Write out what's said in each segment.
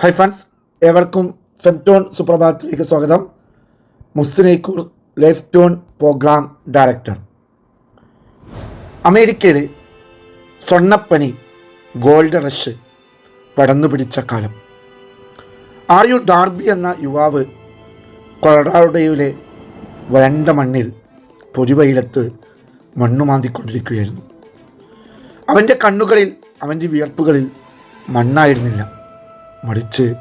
Hi friends ഏവർക്കും ഫെംടോൺ സുപ്രഭാതത്തിലേക്ക് സ്വാഗതം. മുസ്ലിനേക്കൂർ ലൈഫ് ടോൺ പ്രോഗ്രാം ഡയറക്ടർ അമേരിക്കയിൽ സ്വർണപ്പനി ഗോൾഡ് റഷ് പടന്നു പിടിച്ച കാലം. ആർ യു ഡാർബി എന്ന യുവാവ് കൊളറാഡോയിലെ വരണ്ട മണ്ണിൽ പൊരിവയിലത്ത് മണ്ണുമാന്തിക്കൊണ്ടിരിക്കുകയായിരുന്നു അവന്റെ കണ്ണുകളിൽ അവന്റെ വിയർപ്പുകളിൽ മണ്ണായിരുന്നില്ല. മറിച്ച്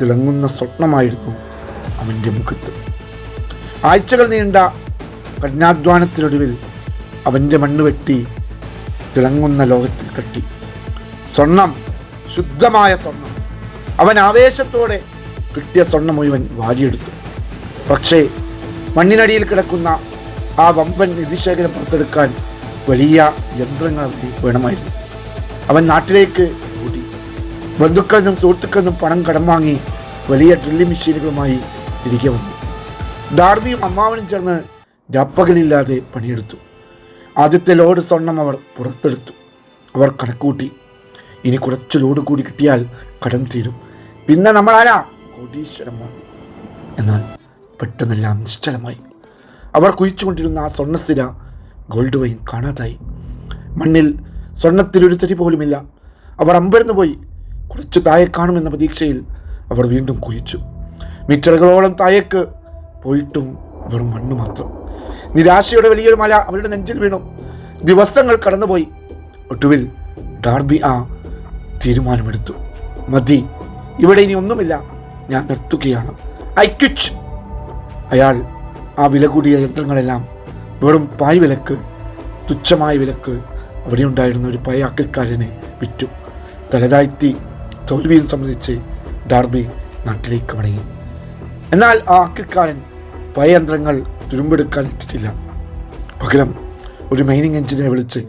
തിളങ്ങുന്ന സ്വപ്നമായിരുന്നു അവന്റെ മുഖത്ത്. ആഴ്ചകൾ നീണ്ട കഠിനാധ്വാനത്തിനൊടുവിൽ അവന്റെ മണ്ണ് വെട്ടി തിളങ്ങുന്ന ലോകത്തിൽ കെട്ടി സ്വർണം ശുദ്ധമായ സ്വർണം. അവൻ ആവേശത്തോടെ കിട്ടിയ സ്വർണം മുഴുവൻ വാരിയെടുത്തു. പക്ഷേ മണ്ണിനടിയിൽ കിടക്കുന്ന ആ വമ്പൻ നിധിശേഖരം പുറത്തെടുക്കാൻ വലിയ യന്ത്രങ്ങൾ വേണമായിരുന്നു. അവൻ നാട്ടിലേക്ക് ബന്ധുക്കളിൽ നിന്നും സുഹൃത്തുക്കളിൽ നിന്നും പണം കടം വാങ്ങി വലിയ ഡ്രില്ലിംഗ് മെഷീനുകളുമായി തിരികെ വന്നു. ഡാർബിയും അമ്മാവനും ചേർന്ന് രാപ്പകലില്ലാതെ പണിയെടുത്തു. ആദ്യത്തെ ലോഡ് സ്വർണം അവർ പുറത്തെടുത്തു. അവർ കണക്കൂട്ടി. ഇനി കുറച്ച് ലോഡ് കൂടി കിട്ടിയാൽ കടം തീരും. പിന്നെ നമ്മളാരാ? കോടീശ്വരന്മാർ. എന്നാൽ പെട്ടെന്നെല്ലാം നിശ്ചലമായി. അവർ കുഴിച്ചുകൊണ്ടിരുന്ന ആ സ്വർണസ്ഥിര ഗോൾഡ് വൈൻ കാണാതായി. മണ്ണിൽ സ്വർണത്തിലൊരു തരി പോലുമില്ല. അവർ അമ്പരന്ന് പോയി കുറച്ച് തായെ കാണുമെന്ന പ്രതീക്ഷയിൽ അവർ വീണ്ടും കുഴിച്ചു. മീറ്ററുകളോളം തായേക്ക് പോയിട്ടും വെറും മണ്ണ് മാത്രം. നിരാശയുടെ വലിയൊരു മല അവരുടെ നെഞ്ചിൽ വീണു. ദിവസങ്ങൾ കടന്നുപോയി. ഒടുവിൽ ഡാർബി ആ തീരുമാനമെടുത്തു. മതി ഇവിടെ ഇനി ഒന്നുമില്ല. ഞാൻ നിർത്തുകയാണ്. ഐ ക്വിറ്റ് അയാൾ ആ വില കൂടിയ യന്ത്രങ്ങളെല്ലാം വെറും പായ് വിലക്ക് തുച്ഛമായ വിലക്ക് അവിടെ ഉണ്ടായിരുന്ന ഒരു പയ അക്കൽക്കാരനെ വിറ്റു. തലതാഴ്ത്തി തോൽവിയും സംബന്ധിച്ച് ഡാർബി നാട്ടിലേക്ക് മടങ്ങി. എന്നാൽ ആ ആക്കിക്കാരൻ പഴയ യന്ത്രങ്ങൾ തുരുമ്പെടുക്കാൻ ഇട്ടിട്ടില്ല. പകരം ഒരു മൈനിങ് എഞ്ചിനീയറെ വിളിച്ച്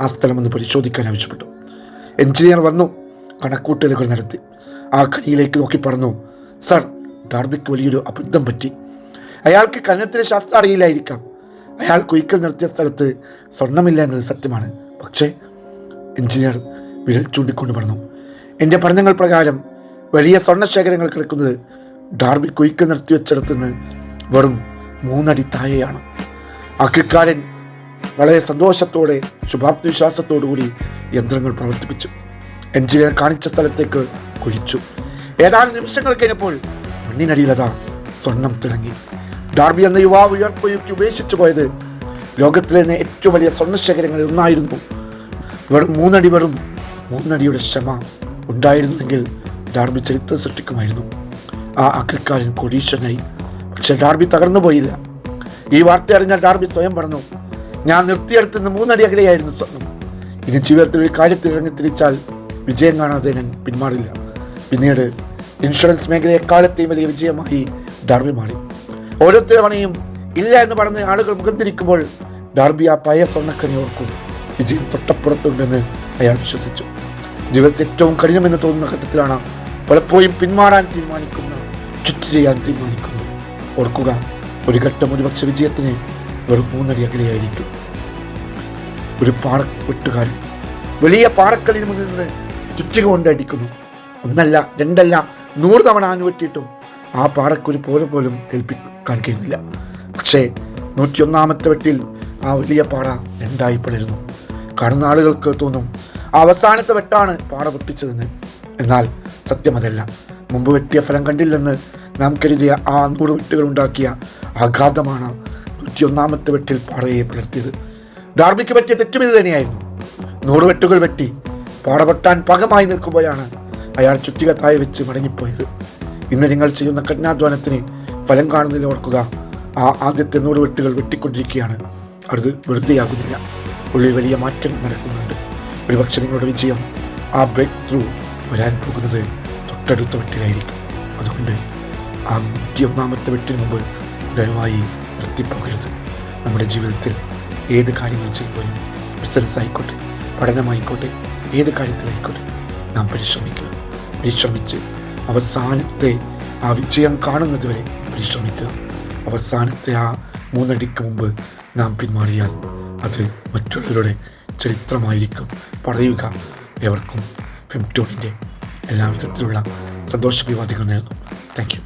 ആ സ്ഥലം ഒന്ന് പരിശോധിക്കാൻ ആവശ്യപ്പെട്ടു. എഞ്ചിനീയർ വന്നു കണക്കൂട്ടലുകൾ നടത്തി. ആ കനിയിലേക്ക് നോക്കി പറഞ്ഞു സർ ഡാർബിക്ക് വലിയൊരു അബദ്ധം പറ്റി. അയാൾക്ക് കന്നത്തിലെ ശാസ്ത്രം അറിയില്ലായിരിക്കാം. അയാൾ കുയിക്കൽ നിർത്തിയ സ്ഥലത്ത് സ്വർണമില്ല എന്നത് സത്യമാണ്. പക്ഷേ എഞ്ചിനീയർ വിരൽ ചൂണ്ടിക്കൊണ്ട് പറഞ്ഞു എന്റെ പഠനങ്ങൾ പ്രകാരം വലിയ സ്വർണശേഖരങ്ങൾ കിടക്കുന്നത് ഡാർബി കുയ്ക്ക് നിർത്തിവെച്ചിടത്ത് നിന്ന് വെറും മൂന്നടി താഴെയാണ്. അക്കിക്കാരൻ വളരെ സന്തോഷത്തോടെ ശുഭാപ്തിവിശ്വാസത്തോടുകൂടി യന്ത്രങ്ങൾ പ്രവർത്തിപ്പിച്ചു. എഞ്ചിനീയർ കാണിച്ച സ്ഥലത്തേക്ക് കുഴിച്ചു. ഏതാനും നിമിഷങ്ങൾ കഴിഞ്ഞപ്പോൾ മണ്ണിനടിയിലതാ സ്വർണം തിളങ്ങി. ഡാർബി എന്ന യുവാവ് ഉയർപ്പൊഴുക്കി ഉപേക്ഷിച്ചു പോയത് ലോകത്തിലെ തന്നെ ഏറ്റവും വലിയ സ്വർണശേഖരങ്ങളിൽ ഒന്നായിരുന്നു. വെറും മൂന്നടി വെറും മൂന്നടിയുടെ ക്ഷമ. ഉണ്ടായിരുന്നെങ്കിൽ ഡാർബി ചരിത്രം സൃഷ്ടിക്കുമായിരുന്നു. ആ അഗ്രിക്കാരൻ കൊടീശനായി പക്ഷെ ഡാർബി തകർന്നു പോയില്ല. ഈ വാർത്ത അറിഞ്ഞ ഡാർബി സ്വയം പറഞ്ഞു ഞാൻ നിർത്തിയെടുത്തുനിന്ന് മൂന്നടി അകലെയായിരുന്നു സ്വപ്നം. ഇനി ജീവിതത്തിൽ ഒരു കാര്യത്തിൽ ഇറങ്ങി തിരിച്ചാൽ വിജയം കാണാതെ ഞാൻ പിന്മാറില്ല. പിന്നീട് ഇൻഷുറൻസ് മേഖല എക്കാലത്തെയും വലിയ വിജയമായി ഡാർബി മാറി. ഓരോ തവണയും ഇല്ല എന്ന് പറഞ്ഞ് ആളുകൾ മുഖം തിരിക്കുമ്പോൾ ഡാർബി ആ പഴയ സ്വർണക്കനെ ഓർക്കും. വിജയം തൊട്ടപ്പുറത്തുണ്ടെന്ന് അയാൾ വിശ്വസിച്ചു. ജീവിതത്തിൽ ഏറ്റവും കഠിനമെന്ന് തോന്നുന്ന ഘട്ടത്തിലാണ് പലപ്പോഴും പിന്മാറാൻ തീരുമാനിക്കുന്ന ചുറ്റ് ചെയ്യാൻ തീരുമാനിക്കുന്നു. ഓർക്കുക ഒരു ഘട്ടം ഒരുപക്ഷെ വിജയത്തിന് വെറും മൂന്നടി അകലെയായിരിക്കും. ഒരു പാറ വെട്ടുകാരൻ വലിയ പാറക്കല്ലിന് മുന്നിൽ നിന്ന് ചുറ്റിക കൊണ്ട് അടിക്കുന്നു. ഒന്നല്ല രണ്ടല്ല നൂറ് തവണ അനുവറ്റിയിട്ടും ആ പാറക്കൊരു പോലെ പോലും ഏൽപ്പിക്കാൻ കഴിയുന്നില്ല പക്ഷേ നൂറ്റിയൊന്നാമത്തെ വെട്ടിൽ ആ വലിയ പാറ രണ്ടായി പളരുന്നു. കാണുന്ന ആളുകൾക്ക് തോന്നും അവസാനത്തെ വെട്ടാണ് പാറ പൊട്ടിച്ചതെന്ന്. എന്നാൽ സത്യം അതല്ല. മുമ്പ് വെട്ടിയ ഫലം കണ്ടില്ലെന്ന് നാം കരുതിയ ആ നൂറ് വെട്ടുകൾ ഉണ്ടാക്കിയ ആഘാതമാണ് നൂറ്റിയൊന്നാമത്തെ വെട്ടിൽ പാറയെ പുലർത്തിയത്. ഡാർബിക്ക് പറ്റിയ തെറ്റും ഇത് തന്നെയായിരുന്നു. നൂറ് വെട്ടുകൾ വെട്ടി പാടപെട്ടാൻ പകമായി നിൽക്കുമ്പോഴാണ് അയാൾ ചുറ്റിക താഴെ വെച്ച് മടങ്ങിപ്പോയത്. ഇന്ന് നിങ്ങൾ ചെയ്യുന്ന കഠിനാധ്വാനത്തിന് ഫലം കാണുന്നതിൽ ഓർക്കുക. ആ ആദ്യത്തെ നൂറ് വെട്ടുകൾ വെട്ടിക്കൊണ്ടിരിക്കുകയാണ്. അത് വെറുതെയാകുന്നില്ല. ഉള്ളിൽ വലിയ മാറ്റങ്ങൾ നടക്കുന്നുണ്ട്. ഒരുപക്ഷെ നിങ്ങളുടെ വിജയം ആ ബ്രേക്ക് ത്രൂ വരാൻ പോകുന്നത് തൊട്ടടുത്ത വെട്ടിലായിരിക്കും. അതുകൊണ്ട് ആ നൂറ്റിയൊന്നാമത്തെ വെട്ടിന് മുമ്പ് ദയവായി നിർത്തിപ്പോകരുത്. നമ്മുടെ ജീവിതത്തിൽ ഏത് കാര്യങ്ങൾ ചെയ്യുമ്പോഴും ബിസിനസ് ആയിക്കോട്ടെ പഠനമായിക്കോട്ടെ ഏത് കാര്യത്തിലായിക്കോട്ടെ നാം പരിശ്രമിക്കുക. പരിശ്രമിച്ച് അവസാനത്തെ ആ വിജയം കാണുന്നതുവരെ പരിശ്രമിക്കുക. അവസാനത്തെ ആ മൂന്നടിക്ക് മുമ്പ് നാം പിന്മാറിയാൽ അത് മറ്റുള്ളവരുടെ ചരിത്രമായിരിക്കും. പറയുക എവർക്കും ഫിംറ്റോണിന്റെ എല്ലാ വിധത്തിലുള്ള സന്തോഷ വിവാദികൾ നേരുന്നു താങ്ക് യു